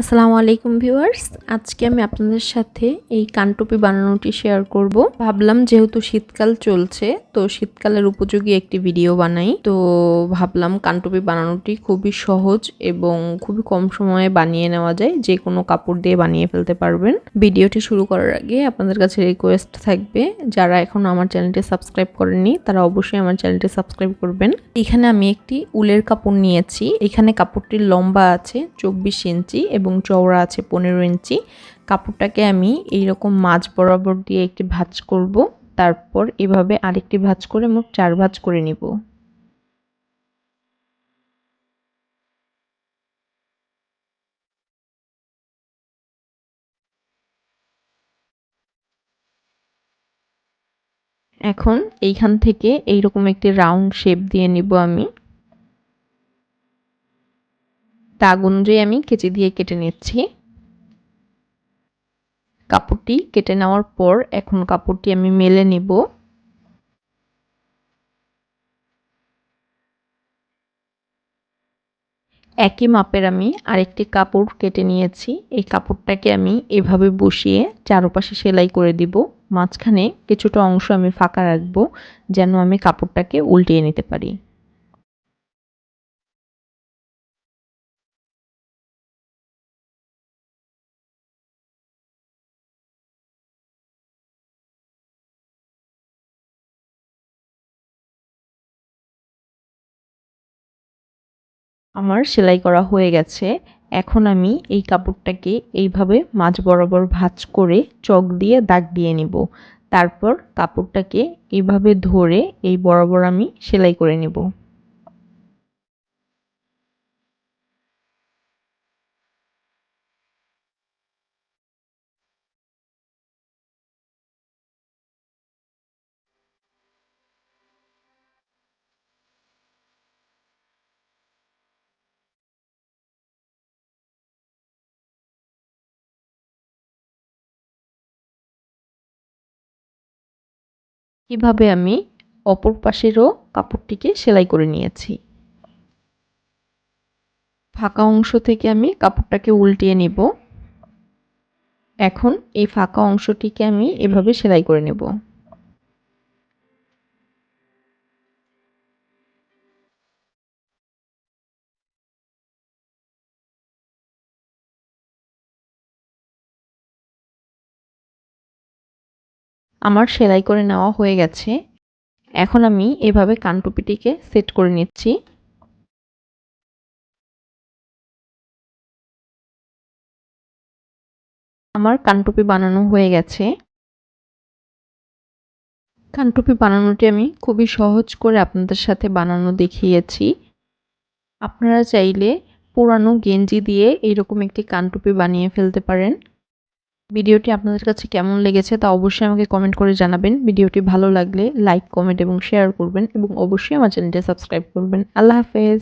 আসসালামু আলাইকুম ভিউয়ার্স। আজকে আমি আপনাদের সাথে এই কানটুপি বানানোটি শেয়ার করব। ভাবলাম যেহেতু শীতকাল চলছে, তো শীতকালের উপযোগী একটি ভিডিও বানাই। তো ভাবলাম কানটুপি বানানোটি খুবই সহজ এবং খুবই কম সময়ে বানিয়ে নেওয়া যায়। যে কোনো কাপড় দিয়ে বানিয়ে ফেলতে পারবেন। ভিডিওটি শুরু করার আগে আপনাদের কাছে রিকোয়েস্ট থাকবে, যারা এখনও আমার চ্যানেলটি সাবস্ক্রাইব করেননি, তারা অবশ্যই আমার চ্যানেলটি সাবস্ক্রাইব করবেন। এখানে আমি একটি উলের কাপড় নিয়েছি। এখানে কাপড়টির লম্বা আছে চব্বিশ ইঞ্চি এবং চওড়া আছে পনেরো ইঞ্চি। কাপড়টাকে আমি এইরকম মাছ বরাবর দিয়ে একটি ভাঁজ করব। তারপর এভাবে আরেকটি ভাঁজ করে মোট চার ভাঁজ করে নিব। এখন এইখান থেকে এইরকম একটি রাউন্ড শেপ দিয়ে নিব আমি। দাগ অনুযায়ী আমি কেচি দিয়ে কেটে নিচ্ছি। কাপড়টি কেটে নেওয়ার পর এখন কাপড়টি আমি মেলে নিব। একই মাপের আমি আরেকটি কাপড় কেটে নিয়েছি। এই কাপড়টাকে আমি এভাবে বসিয়ে চারপাশে সেলাই করে দিব। মাঝখানে কিছুটা অংশ আমি ফাঁকা রাখব, যেন আমি কাপড়টাকে উল্টিয়ে নিতে পারি। আমার সেলাই করা হয়ে গেছে। এখন আমি এই কাপড়টাকে এইভাবে মাঝ বরাবর ভাঁজ করে চক দিয়ে দাগ দিয়ে নিব। তারপর কাপড়টাকে এইভাবে ধরে এই বরাবর আমি সেলাই করে নেব। কীভাবে আমি অপর পাশেরও কাপড়টিকে সেলাই করে নিয়েছি? ফাঁকা অংশ থেকে আমি কাপড়টাকে উল্টিয়ে নিব। এখন এই ফাঁকা অংশটিকে আমি এভাবে সেলাই করে নেব। আমার সেলাই করে নেওয়া হয়ে গেছে। এখন আমি এভাবে কানটুপিটিকে সেট করে নিচ্ছি। আমার কানটুপি বানানো হয়ে গেছে। কানটুপি বানানোটি আমি খুবই সহজ করে আপনাদের সাথে বানানো দেখিয়েছি। আপনারা চাইলে পুরানো গেঞ্জি দিয়ে এইরকম একটি কানটুপি বানিয়ে ফেলতে পারেন। ভিডিওটি আপনাদের কাছে কেমন লেগেছে তা অবশ্যই আমাকে কমেন্ট করে জানাবেন। ভিডিওটি ভালো লাগলে লাইক কমেন্ট এবং শেয়ার করবেন এবং অবশ্যই আমার চ্যানেলটি সাবস্ক্রাইব করবেন। আল্লাহ হাফেজ।